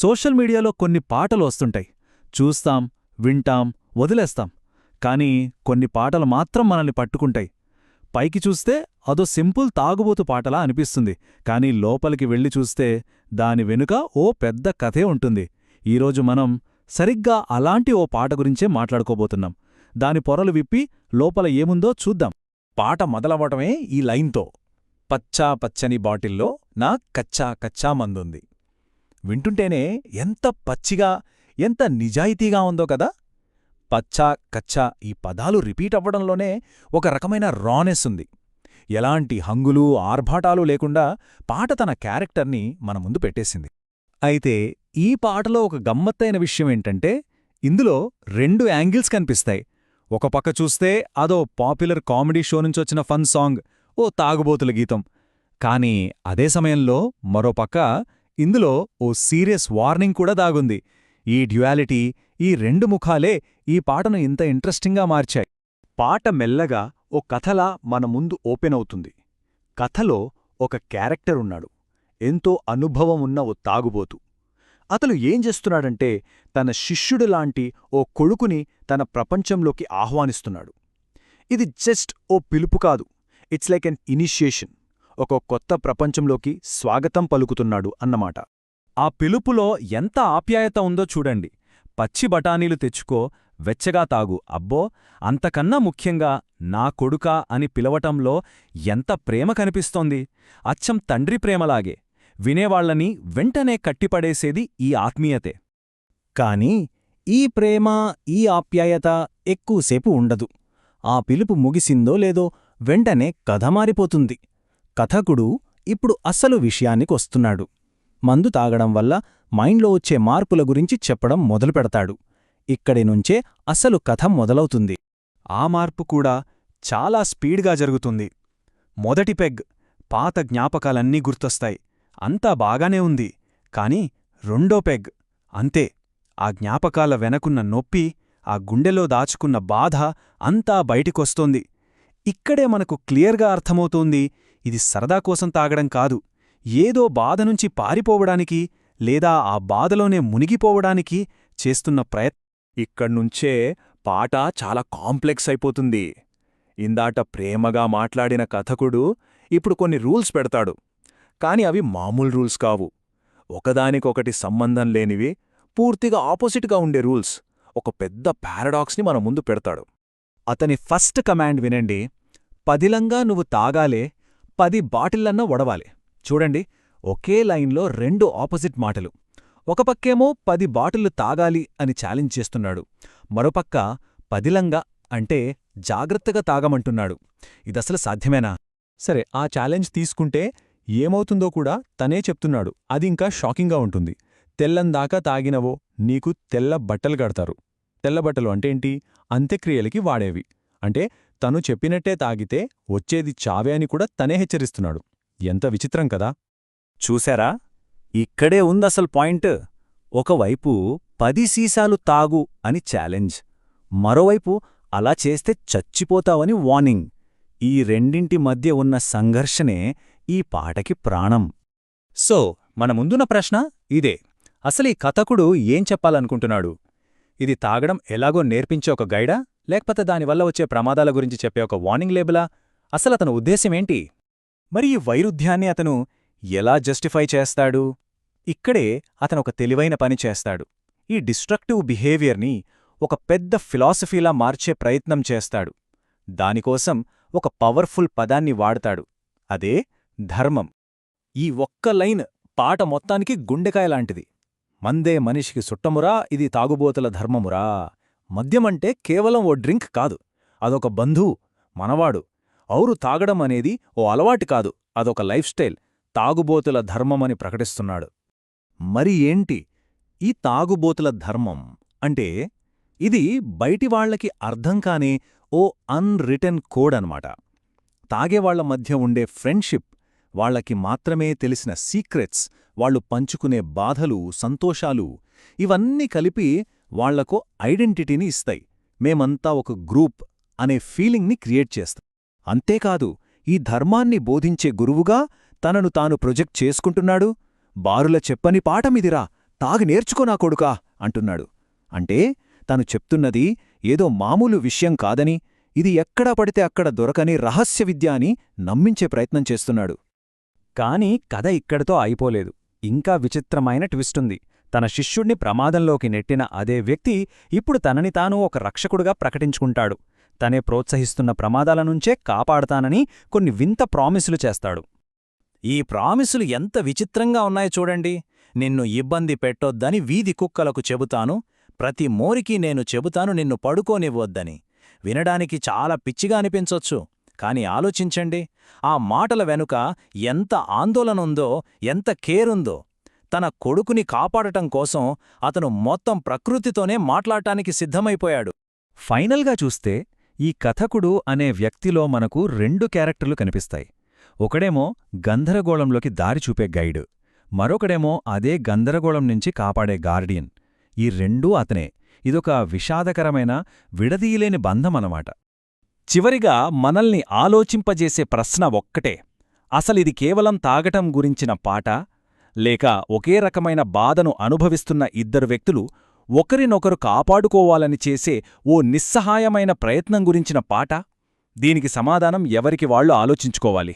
Social మీడియాలో కొన్ని పాటలు వస్తుంటాయి. చూస్తాం వింటాం వదిలేస్తాం. కానీ కొన్ని పాటలు మాత్రం మనల్ని పట్టుకుంటాయి. పైకి చూస్తే అదో సింపుల్ తాగుబోతు పాటలా అనిపిస్తుంది. కానీ లోపలికి వెళ్ళి చూస్తే దాని వెనుక ఓ పెద్ద కథే ఉంటుంది. ఈరోజు మనం సరిగ్గా అలాంటి ఓ పాట గురించే మాట్లాడుకోబోతున్నాం. దాని పొరలు విప్పి లోపల ఏముందో చూద్దాం. పాట మొదలవటమే ఈ లైన్తో. పచ్చా పచ్చని బాటిల్లో నా కచ్చా కచ్చా మందుంది వింటుంటేనే ఎంత పచ్చిగా ఎంత నిజాయితీగా ఉందో కదా. పచ్చా కచ్చా ఈ పదాలు రిపీట్ అవ్వడంలోనే ఒక రకమైన రానెస్ ఉంది. ఎలాంటి హంగులు ఆర్భాటాలు లేకుండా పాట తన క్యారెక్టర్ని మన ముందు పెట్టేసింది. అయితే ఈ పాటలో ఒక గమ్మత్తైన విషయమేంటంటే ఇందులో రెండు యాంగిల్స్ కనిపిస్తాయి. ఒక పక్క చూస్తే అదో పాపులర్ కామెడీ షో నుంచొచ్చిన ఫన్ సాంగ్ ఓ తాగుబోతుల గీతం. కానీ అదే సమయంలో మరోపక్క ఇందులో ఓ సీరియస్ వార్నింగ్ కూడా దాగుంది. ఈ డ్యుయాలిటీ ఈ రెండు ముఖాలే ఈ పాటను ఇంత ఇంట్రెస్టింగ్గా మార్చాయి. పాట మెల్లగా ఓ కథలా మన ముందు ఓపెన్ అవుతుంది. కథలో ఒక క్యారెక్టర్ ఉన్నాడు. ఎంతో అనుభవం ఉన్న ఓ తాగుబోతు. అతను ఏం చేస్తున్నాడంటే తన శిష్యుడులాంటి ఓ కొడుకుని తన ప్రపంచంలోకి ఆహ్వానిస్తున్నాడు. ఇది జస్ట్ ఓ పిలుపు కాదు. It's like an initiation. ఒక కొత్త ప్రపంచంలోకి స్వాగతం పలుకుతున్నాడు అన్నమాట. ఆ పిలుపులో ఎంత ఆప్యాయత ఉందో చూడండి. పచ్చి బఠానీలు తెచ్చుకో వెచ్చగా తాగు. అబ్బో అంతకన్నా ముఖ్యంగా నా కొడుకా అని పిలవటంలో ఎంత ప్రేమ కనిపిస్తోంది. అచ్చం తండ్రి ప్రేమలాగే. వినేవాళ్ళని వెంటనే కట్టిపడేసేది ఈ ఆత్మీయతే. కాని ఈ ప్రేమ ఈ ఆప్యాయత ఎక్కువసేపు ఉండదు. ఆ పిలుపు ముగిసిందో లేదో వెంటనే కథ మారిపోతుంది. కథకుడు ఇప్పుడు అసలు విషయానికొస్తున్నాడు మందు తాగడం వల్ల మైండ్లో వచ్చే మార్పుల గురించి చెప్పడం మొదలుపెడతాడు. ఇక్కడి నుంచే అసలు కథ మొదలవుతుంది. ఆ మార్పు కూడా చాలా స్పీడ్గా జరుగుతుంది. మొదటి పెగ్ పాత జ్ఞాపకాలన్నీ గుర్తొస్తాయి. అంతా బాగానే ఉంది. కాని రెండో పెగ్ అంతే. ఆ జ్ఞాపకాల వెనకున్న నొప్పి ఆ గుండెలో దాచుకున్న బాధ అంతా బయటికొస్తోంది. ఇక్కడే మనకు క్లియర్గా అర్థమవుతోంది ఇది సరదా కోసం తాగడం కాదు. ఏదో బాధ నుంచి పారిపోవడానికి లేదా ఆ బాధలోనే మునిగిపోవడానికి చేస్తున్న ప్రయత్. ఇక్కడ్నుంచే పాట చాలా కాంప్లెక్స్ అయిపోతుంది. ఇందాట ప్రేమగా మాట్లాడిన కథకుడు ఇప్పుడు కొన్ని రూల్స్ పెడతాడు. కాని అవి మామూలు రూల్స్ కావు. ఒకదానికొకటి సంబంధం లేనివి పూర్తిగా ఆపోజిట్గా ఉండే రూల్స్. ఒక పెద్ద పారాడాక్స్ని మన ముందు పెడతాడు. అతని ఫస్ట్ కమాండ్ వినండి. పదిలంగా నువ్వు తాగాలే పది బాటిల్లన్నా వడవాలే చూడండి ఒకే లైన్లో రెండు ఆపోజిట్ మాటలు. ఒక పక్కేమో పది బాటిళ్ళు తాగాలి అని ఛాలెంజ్ చేస్తున్నాడు. మరోపక్క పదిలంగా అంటే జాగ్రత్తగా తాగమంటున్నాడు. ఇదసలు సాధ్యమేనా? సరే ఆ ఛాలెంజ్ తీసుకుంటే ఏమవుతుందో కూడా తనే చెప్తున్నాడు. అది ఇంకా షాకింగ్గా ఉంటుంది. తెల్లందాకా తాగినవో నీకు తెల్ల బట్టలు కడతారు. తెల్లబట్టలు అంటేంటి అంత్యక్రియలకి వాడేవి. అంటే తను చెప్పినట్టే తాగితే వచ్చేది చావే అని కూడా తనే హెచ్చరిస్తున్నాడు. ఎంత విచిత్రం కదా! చూశారా? ఇక్కడే ఉందసలు పాయింట్. ఒకవైపు పది సీసాలు తాగు అని ఛాలెంజ్. మరోవైపు అలా చేస్తే చచ్చిపోతావని వార్నింగ్. ఈ రెండింటి మధ్య ఉన్న సంఘర్షణే ఈ పాటకి ప్రాణం. సో మన ముందున్న ప్రశ్న ఇదే. అసలీ కథకుడు ఏం చెప్పాలనుకుంటున్నాడు? ఇది తాగడం ఎలాగో నేర్పించే ఒక గైడా? లేకపోతే దానివల్ల వచ్చే ప్రమాదాల గురించి చెప్పే ఒక వార్నింగ్ లేబులా? అసలతను ఉద్దేశ్యమేంటి మరి ఈ వైరుధ్యాన్ని అతను ఎలా జస్టిఫై చేస్తాడు? ఇక్కడే అతనొక తెలివైన పని చేస్తాడు. ఈ డిస్ట్రక్టివ్ బిహేవియర్ని ఒక పెద్ద ఫిలాసఫీలా మార్చే ప్రయత్నం చేస్తాడు. దానికోసం ఒక పవర్ఫుల్ పదాన్ని వాడతాడు. అదే ధర్మం. ఈ ఒక్క లైన్ పాట మొత్తానికి గుండెకాయలాంటిది. మందే మనిషికి సుట్టమురా ఇది తాగుబోతుల ధర్మమురా. మద్యమంటే కేవలం ఓ డ్రింక్ కాదు అదొక బంధువు మనవాడు. ఔరు తాగడం అనేది ఓ అలవాటు కాదు అదొక లైఫ్ స్టైల్ తాగుబోతుల ధర్మమని ప్రకటిస్తున్నాడు. మరి ఏంటి? ఈ తాగుబోతుల ధర్మం అంటే ఇది బయటివాళ్ళకి అర్థం కానే ఓ అన్రిటెన్ కోడ్ అనమాట తాగేవాళ్ళ మధ్య ఉండే ఫ్రెండ్షిప్ వాళ్ళకి మాత్రమే తెలిసిన సీక్రెట్స్ వాళ్ళు పంచుకునే బాధలు సంతోషాలు ఇవన్నీ కలిపి వాళ్ళకు ఐడెంటిటీని ఇస్తాయి. మేమంతా ఒక గ్రూప్ అనే ఫీలింగ్ని క్రియేట్ చేస్తాం. అంతేకాదు ఈ ధర్మాన్ని బోధించే గురువుగా తనను తాను ప్రొజెక్ట్ చేసుకుంటున్నాడు. బారుల చెప్పని పాఠమిదిరా తాగి నేర్చుకో నా కొడుకా అంటున్నాడు. అంటే తను చెప్తున్నది ఏదో మామూలు విషయం కాదని ఇది ఎక్కడ పడితే అక్కడ దొరకని రహస్య విద్య అని నమ్మించే ప్రయత్నం చేస్తున్నాడు. కాని కథ ఇక్కడితో అయిపోలేదు ఇంకా విచిత్రమైన ట్విస్టుంది తన శిష్యుణ్ణి ప్రమాదంలోకి నెట్టిన అదే వ్యక్తి ఇప్పుడు తనని తాను ఒక రక్షకుడుగా ప్రకటించుకుంటాడు. తనే ప్రోత్సహిస్తున్న ప్రమాదాల నుంచే కాపాడతానని కొన్ని వింత ప్రామిసులు చేస్తాడు. ఈ ప్రామిసులు ఎంత విచిత్రంగా ఉన్నాయో చూడండి. నిన్ను ఇబ్బంది పెట్టొద్దని వీధి కుక్కలకు చెబుతాను. ప్రతి మోరికి నేను చెబుతాను నిన్ను పడుకోనివ్వొద్దని. వినడానికి చాలా పిచ్చిగా అనిపించొచ్చు. కాని ఆలోచించండి. ఆ మాటల వెనుక ఎంత ఆందోళనుందో ఎంత కేరుందో తన కొడుకుని కాపాడటం కోసం అతను మొత్తం ప్రకృతితోనే మాట్లాడటానికి సిద్ధమైపోయాడు. ఫైనల్గా చూస్తే ఈ కథకుడు అనే వ్యక్తిలో మనకు రెండు క్యారెక్టర్లు కనిపిస్తాయి. ఒకడేమో గంధరగోళంలోకి దారి చూపే గైడ్ మరొకడేమో అదే గందరగోళం నుంచి కాపాడే గార్డియన్. ఈ రెండూ అతనే. ఇదొక విషాదకరమైన విడదీయలేని బంధమనమాట చివరిగా మనల్ని ఆలోచింపజేసే ప్రశ్న ఒక్కటే. అసలిది కేవలం తాగటం గురించిన పాట లేక ఒకే రకమైన బాధను అనుభవిస్తున్న ఇద్దరు వ్యక్తులు ఒకరినొకరు కాపాడుకోవాలని చేసే ఓ నిస్సహాయమైన ప్రయత్నం గురించిన పాట? దీనికి సమాధానం ఎవరికి వాళ్ళు ఆలోచించుకోవాలి?